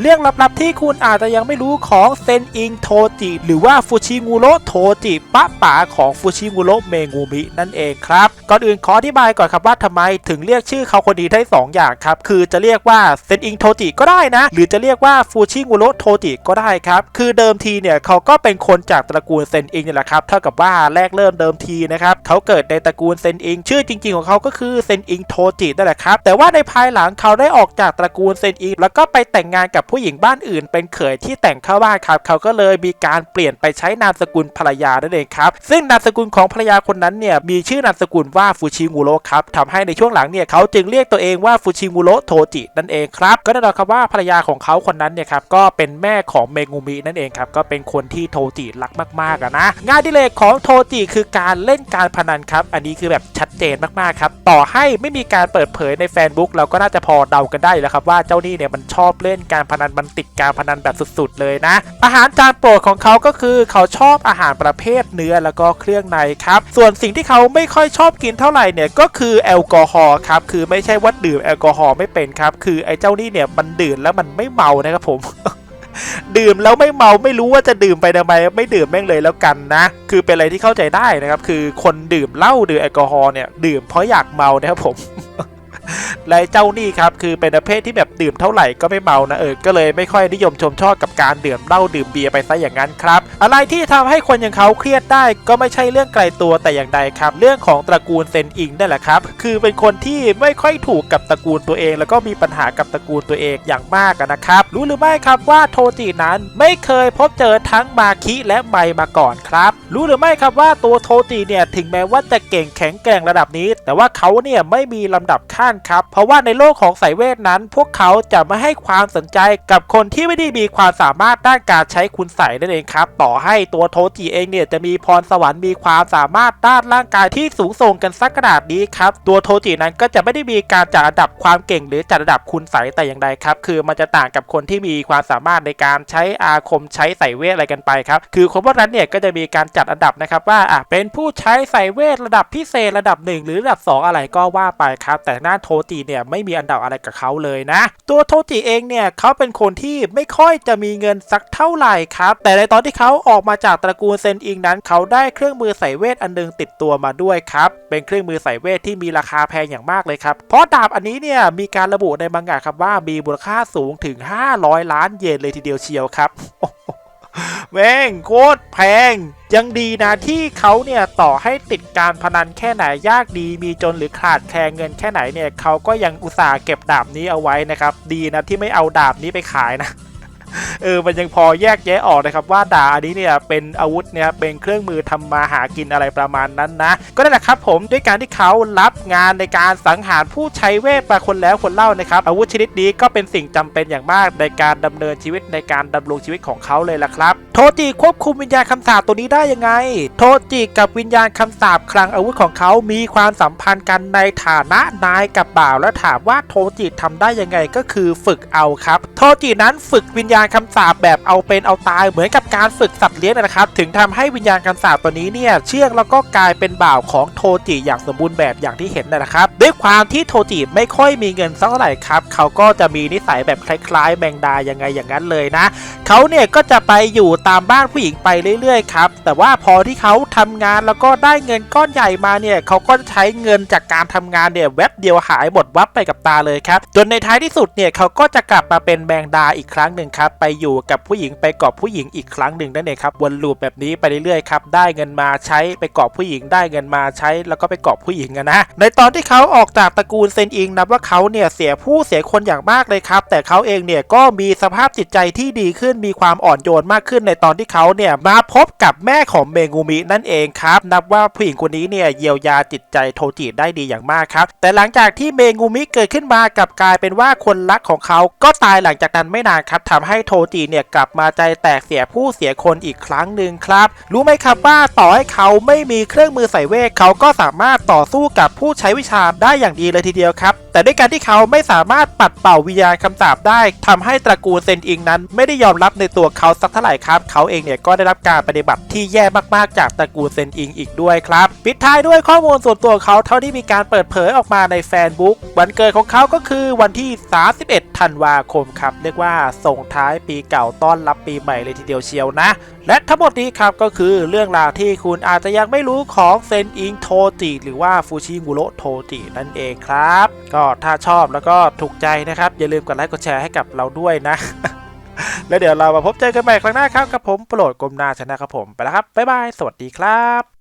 เรื่องลับๆที่คุณอาจจะยังไม่รู้ของเซนอิงโทจิ หรือว่าฟูชิงูโรโทจิปะป๋าของฟูชิงูโรเมงูมินั่นเองครับ ก่อนอื่นขออธิบายก่อนครับว่าทำไมถึงเรียกชื่อเขาคนนี้ได้สองอย่างครับ คือจะเรียกว่าเซนอิงโทจิก็ได้นะ หรือจะเรียกว่าฟูชิงูโรโทจิก็ได้ครับ คือเดิมทีเนี่ยเขาก็เป็นคนจากตระกูลเซนอิงนี่แหละครับ เท่ากับว่าแรกเริ่มเดิมทีนะครับเขาเกิดในตระกูลเซนอิง ชื่อจริง ๆ ของเขาก็คือเซนอิงโทจินั่นแหละครับ แต่ว่าในภายหลังเขาได้ออกจากตระกูลเซนอิงแล้วก็ไปแต่งงานกับผู้หญิงบ้านอื่นเป็นเขยที่แต่งเข้าบ้านครับ เขาก็เลยมีการเปลี่ยนไปใช้นามสกุลภรรยานั่นเองครับซึ่งนามสกุลของภรรยาคนนั้นเนี่ยมีชื่อนามสกุลว่าฟูชิงูโรครับทำให้ในช่วงหลังเนี่ยเขาจึงเรียกตัวเองว่าฟูชิงูโรโทจินั่นเองครับก็แน่นอนครับว่าภรรยาของเขาคนนั้นเนี่ยครับก็เป็นแม่ของเมงูมินั่นเองครับก็เป็นคนที่โทจิรักมากๆอะนะงานดิเลกของโทจิคือการเล่นการพนันครับอันนี้คือแบบชัดเจนมากๆครับต่อให้ไม่มีการเปิดเผยในแฟนบุ๊กเราก็น่าจะพอเดากันได้แล้วครับว่าเจ้านี่เนี่ยมันชอบเล่นการพนันมันติดการพนันแบบสุดๆเลยนะ อาหารจานโปรดของเขาก็คือเขาชอบอาหารประเภทเนื้อแล้วก็เครื่องในครับ ส่วนสิ่งที่เขาไม่ค่อยชอบกินเท่าไหร่เนี่ยก็คือแอลกอฮอล์ครับคือไม่ใช่ว่าดื่มแอลกอฮอล์ไม่เป็นครับ คือไอ้เจ้านี่เนี่ยมันดื่มแล้วมันไม่เมานะครับผมดื่มแล้วไม่เมาไม่รู้ว่าจะดื่มไปทำไมไม่ดื่มแม่งเลยแล้วกันนะ คือเป็นอะไรที่เข้าใจได้นะครับ คือคนดื่มเหล้าดื่มแอลกอฮอล์เนี่ยดื่มเพราะอยากเมานะครับผม และเจ้านี่ครับคือเป็นประเภทที่แบบดื่มเท่าไหร่ก็ไม่เมานะเออก็เลยไม่ค่อยนิยมชมชอบกับการดื่มเหล้าดื่มเบียร์ไปซะอย่างนั้นครับอะไรที่ทำให้คนอย่างเขาเครียดได้ก็ไม่ใช่เรื่องไกลตัวแต่อย่างใดครับ เรื่องของตระกูลเซนอิงนั่นแหละครับคือเป็นคนที่ไม่ค่อยถูกกับตระกูลตัวเอง แล้วก็มีปัญหากับตระกูลตัวเองอย่างมากนะครับรู้หรือไม่ครับว่าโทจินั้นไม่เคยพบเจอทั้งมาคิและไมมาก่อนครับรู้หรือไม่ครับว่าตัวโทจิเนี่ยถึงแม้ว่าจะเก่งแข็งแกร่งระดับนี้ แต่ว่าเขาเนี่ยไม่มีลำดับขั้นครับเพราะว่าในโลกของสายเวทนั้น พวกเขาจะไม่ให้ความสนใจกับคนที่ไม่ได้มีความสามารถด้านการใช้คุณใส่นั่นเองครับ ต่อให้ตัวโทจิเองเนี่ยจะมีพรสวรรค์มีความสามารถด้านร่างกายที่สูงส่งกันสักขนาดนี้ครับ ตัวโทจินั้นก็จะไม่ได้มีการจัดอันดับความเก่ง หรือจัดอันดับคุณใสแต่อย่างใดครับ คือมันจะต่างกับคนที่มีความสามารถในการใช้อาคมใช้ใส่เวทอะไรกันไปครับคือคนพวกนั้นเนี่ยก็จะมีการจัดอันดับนะครับว่าอะเป็นผู้ใช้ใส่เวทระดับพิเศษระดับ 1 หรือระดับ 2 อะไรก็ว่าไปครับ แต่หน้าโทจิเนี่ยไม่มีอันดับอะไรกับเขาเลยนะ ตัวโทจิเองเนี่ยเขาเป็นคนที่ไม่ค่อยจะมีเงินสักเท่าไหร่ครับ แต่ในตอนที่เขาออกมาจากตระกูลเซนอิงนั้น เขาได้เครื่องมือใส่เวทอันหนึงติดตัวมาด้วยครับเป็นเครื่องมือใส่เวทที่มีราคาแพงอย่างมากเลยครับเพราะดาบอันนี้เนี่ยมีการระบุในมังงะครับว่ามีมูลค่าสูงถึง 500 ล้านเยนเลยทีเดียวเชียวครับ แม่งโคตรแพง ยังดีนะที่เขาเนี่ยต่อให้ติดการพนันแค่ไหนยากดี มีจนหรือขาดแคลนเงินแค่ไหนเนี่ยเขาก็ยังอุตส่าห์เก็บดาบนี้เอาไว้นะครับ ดีนะที่ไม่เอาดาบนี้ไปขายนะ เออมันยังพอแยกแยะออกนะครับว่าดาอันนี้เนี่ยเป็นอาวุธเนี่ยเป็นเครื่องมือทำมาหากินอะไรประมาณนั้นนะ ก็นั่นแหละครับผมด้วยการที่เขารับงานในการสังหารผู้ใช้เวทมาคนแล้วคนเล่านะครับ อาวุธชนิดนี้ก็เป็นสิ่งจำเป็นอย่างมากในการดำเนินชีวิตในการดำรงชีวิตของเขาเลยล่ะครับ โทจิควบคุมวิญญาณคำสาปตัวนี้ได้ยังไง โทจิกับวิญญาณคำสาปคลังอาวุธของเขามีความสัมพันธ์กันในฐานะนายกับบ่าวและถามว่าโทจิทำได้ยังไงก็คือฝึกเอาครับ โทจินั้นฝึกวิญญาณคำสาปแบบเอาเป็นเอาตายเหมือนกับการฝึกสัตว์เลี้ยงนะครับ ถึงทำให้วิญญาณคำสาปตัวนี้เนี่ยเชื่องแล้วก็กลายเป็นบ่าวของโทจิอย่างสมบูรณ์แบบอย่างที่เห็นนะครับ ด้วยความที่โทจิไม่ค่อยมีเงินสักเท่าไหร่ครับ เขาก็จะมีนิสัยแบบคล้ายๆ แมงดายังไงอย่างนั้นเลยนะ เขาเนี่ยก็จะไปอยู่ตามบ้านผู้หญิงไปเรื่อยๆครับแต่ว่าพอที่เขาทำงานแล้วก็ได้เงินก้อนใหญ่มาเนี่ยเขาก็ใช้เงินจากการทำงานเนี่ยแวบเดียวหายหมดวับไปกับตาเลยครับจนในท้ายที่สุดเนี่ยเขาก็จะกลับมาเป็นแมงดาอีกครั้งหนึ่งครับไปอยู่กับผู้หญิงไปกอบผู้หญิงอีกครั้งหนึ่งนั่นเองครับวนลูปแบบนี้ไปเรื่อยๆครับได้เงินมาใช้ไปกอบผู้หญิงได้เงินมาใช้ แล้วก็ไปกอบผู้หญิงนะในตอนที่เขาออกจากตระกูลเซนอิงนับว่าเขาเนี่ยเสียผู้เสียคนอย่างมากเลยครับ แต่เขาเองเนี่ยก็มีสภาพจิตใจที่ดีขึ้นมีความอ่อนโยนมากขึ้นในตอนที่เขาเนี่ยมาพบกับแม่ของเมงูมินั่นเองครับนับว่าผู้หญิงคนนี้เนี่ยเยียวยาจิตใจโทจิได้ดีอย่างมากครับ แต่หลังจากที่เมงูมิเกิดขึ้นมากับกลายเป็นว่าคนรักของเขาก็ตายหลังจากนั้นไม่นานครับทำให้ให้โทจิเนี่ยกลับมาใจแตกเสียผู้เสียคนอีกครั้งหนึ่งครับ รู้ไหมครับว่าต่อให้เขาไม่มีเครื่องมือใส่เวทเขาก็สามารถต่อสู้กับผู้ใช้วิชาได้อย่างดีเลยทีเดียวครับ แต่ด้วยการที่เขาไม่สามารถปัดเป่าวิญญาณคำสาปได้ทำให้ตระกูลเซนอิงนั้น ไม่ได้ยอมรับในตัวเขาสักเท่าไหร่ครับเขาเองเนี่ยก็ได้รับการปฏิบัติที่แย่มากๆจากตระกูลเซนอิงอีกด้วยครับปิดท้ายด้วยข้อมูลส่วนตัวเขาเท่าที่มีการเปิดเผยออกมาในแฟนบุ๊กวันเกิดของเขาก็คือวันที่ 31 ธันวาคมครับเรียกว่าส่งท้ายปีเก่าต้อนรับปีใหม่เลยทีเดียวเชียวนะ และทั้งหมดนี้ครับก็คือเรื่องราวที่คุณอาจจะยังไม่รู้ของเซนอิงโทจิหรือว่าฟูชิงูโรโทจินั่นเองครับ ก็ถ้าชอบแล้วก็ถูกใจนะครับ อย่าลืมกดไลค์กดแชร์ให้กับเราด้วยนะ แล้วเดี๋ยวเรามาพบเจอกันใหม่ครั้งหน้าครับกับผมโปรดกลมนาชนะครับผมไปแล้วครับบ๊ายบายสวัสดีครับ